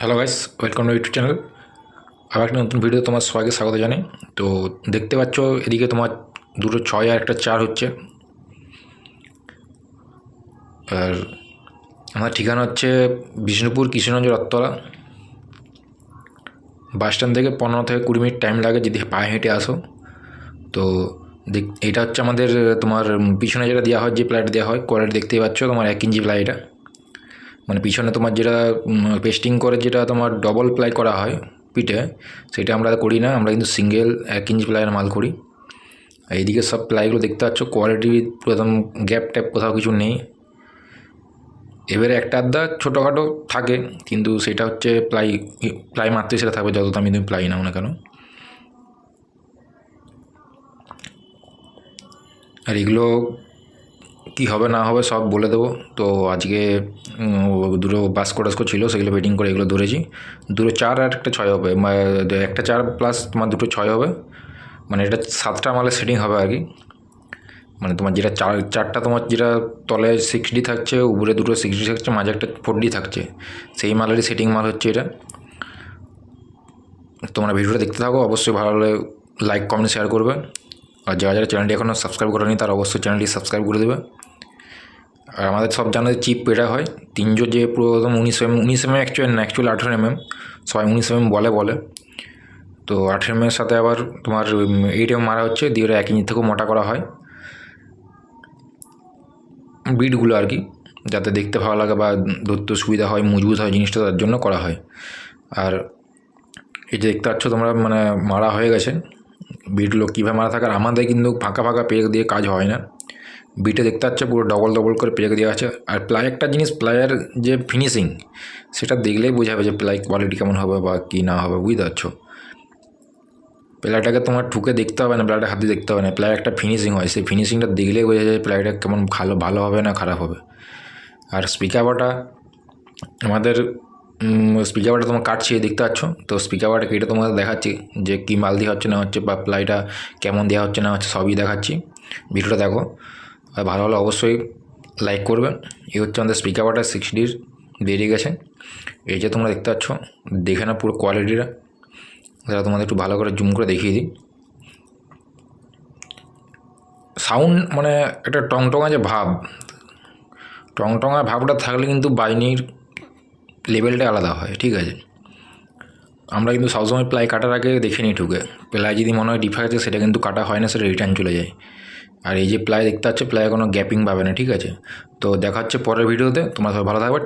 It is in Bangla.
Hello guys welcome to YouTube channel আবার একটা নতুন ভিডিও তোমার সবাইকে স্বাগত জানাই। তো দেখতে পাচ্ছ, এদিকে তোমার দুটো ছয় আর একটা চার হচ্ছে। আর আমার ঠিকানা হচ্ছে বিষ্ণুপুর কৃষ্ণগঞ্জ রত্তলা বাস স্ট্যান্ড থেকে পনেরো থেকে কুড়ি মিনিট টাইম লাগে যদি পায়ে হেঁটে আসো। তো দেখ, এটা হচ্ছে আমাদের তোমার পিছনে যেটা দেওয়া হয়, যে প্লাইটা দেওয়া হয় কোয়ালিটি দেখতেই পাচ্ছ, তোমার এক ইঞ্চি প্লাই এটা। মানে পিছনে তোমার যেটা পেস্টিং করে যেটা তোমার ডবল প্লাই করা হয় পিঠে, সেটা আমরা করি না, আমরা কিন্তু সিঙ্গেল এক ইঞ্চি প্লাইয়ের মাল করি। এইদিকে সব প্লাইগুলো দেখতে পাচ্ছ কোয়ালিটি একদম গ্যাপ ট্যাপ কোথাও কিছু নেই। এবারে একটা আধা ছোটোখাটো থাকে, কিন্তু সেটা হচ্ছে প্লাই প্লাই মারতে সেটা থাকবে যত দামি তুমি প্লাই নাও না কেন। আর এগুলো কী হবে না হবে সব বলে দেবো। তো আজকে দুটো বাস্কো টাস্কো ছিল, সেগুলো ওয়েটিং করে এগুলো ধরেছি। দুটো চার আর একটা ছয় হবে। একটা চার প্লাস তোমার দুটো ছয় হবে। মানে এটা সাতটা মালের সেটিং হবে আর কি। মানে তোমার যেটা চার, চারটা তোমার যেটা তলে সিক্স ডি থাকছে, উপরে দুটো সিক্স ডি থাকছে, মাঝে একটা ফোর ডি থাকছে। সেই মালেরই সেটিং মাল হচ্ছে এটা। তোমরা ভিডিওটা দেখতে থাকো, অবশ্যই ভালো হলে লাইক কমেন্ট শেয়ার করবে। আর যারা যারা চ্যানেলটি এখনও সাবস্ক্রাইব করেনি, তারা অবশ্যই চ্যানেলটি সাবস্ক্রাইব করে দেবে। আর আমাদের সব জানাতে চিপ এটা হয় তিনজো যে পুরো একদম উনিশ এম উনিশ এম অ্যাকচুয়ালি না অ্যাকচুয়ালি আঠেরো এম এম সবাই উনিশ এম এম বলে বলে। তো আঠেরো এম এর সাথে আবার তোমার এইট এম মারা হচ্ছে, দিয়ে ওটা এক ইঞ্চি থেকেও মোটা করা হয়। বিটগুলো আর কি, যাতে দেখতে ভালো লাগে বা ধরতে সুবিধা হয়, মজবুত হয় জিনিসটা তার জন্য করা হয়। আর এই যে দেখতে পাচ্ছ তোমরা মানে মারা হয়ে গেছে। বিটগুলো কীভাবে মারা থাকে, আর আমাদের কিন্তু ফাঁকা ফাঁকা পেরেক দিয়ে কাজ হয় না। বিটে দেখতে পাচ্ছ, পুরো ডবল ডবল করে পেরেক দেওয়া আছে। আর প্লাই একটা জিনিস, প্লাইয়ের যে ফিনিশিং সেটা দেখলেই বোঝা বোঝাবে যে প্লাই কোয়ালিটি কেমন হবে বা কী না হবে, বুঝতে পারছ? প্লাইটাকে তোমার ঠুকে দেখতে হবে না প্লাইটা হাতে দেখতে হবে না। প্লাই একটা ফিনিশিং হয়, সেই ফিনিশিংটা দেখলেই বোঝা যায় প্লাইটা কেমন ভালো ভালো হবে না খারাপ হবে। আর স্পিকারটা আমাদের স্পিকারটা তোমার কাটছে দেখতে পাচ্ছ? তো স্পিকারটা কেটে তোমাদের দেখাচ্ছি যে কী মাল দেওয়া হচ্ছে না হচ্ছে বা প্লাইটা কেমন দেওয়া হচ্ছে না হচ্ছে, সবই দেখাচ্ছি। ভিডিওটা দেখো। আর ভালো হলে অবশ্যই লাইক করবেন। এই হচ্ছে আমাদের স্পিকারটা সিক্স ডির বেরিয়ে গেছে। এই যে তোমরা দেখতে পাচ্ছ, দেখে না পুরো কোয়ালিটিটা যারা তোমাদের একটু ভালো করে জুম করে দেখিয়ে দিই। সাউন্ড মানে একটা টংটঙা যে ভাব। টংটঙা ভাবটা থাকলে কিন্তু বাইনির লেভেলটা আলাদা হয়, ঠিক আছে? আমরা কিন্তু সবসময় প্লাই কাটার আগে দেখে নিই ঠুকে প্লাই যদি মনে হয় ডিফাই আছে, সেটা কিন্তু কাটা হয় না, সেটা রিটার্ন চলে যায়। আর এই যে প্লাই দেখতে পাচ্ছ প্লাই কোনো গ্যাপিং পাবে না, ঠিক আছে? তো দেখা হচ্ছে পরের ভিডিওতে, তোমরা সবাই ভালো থাকবে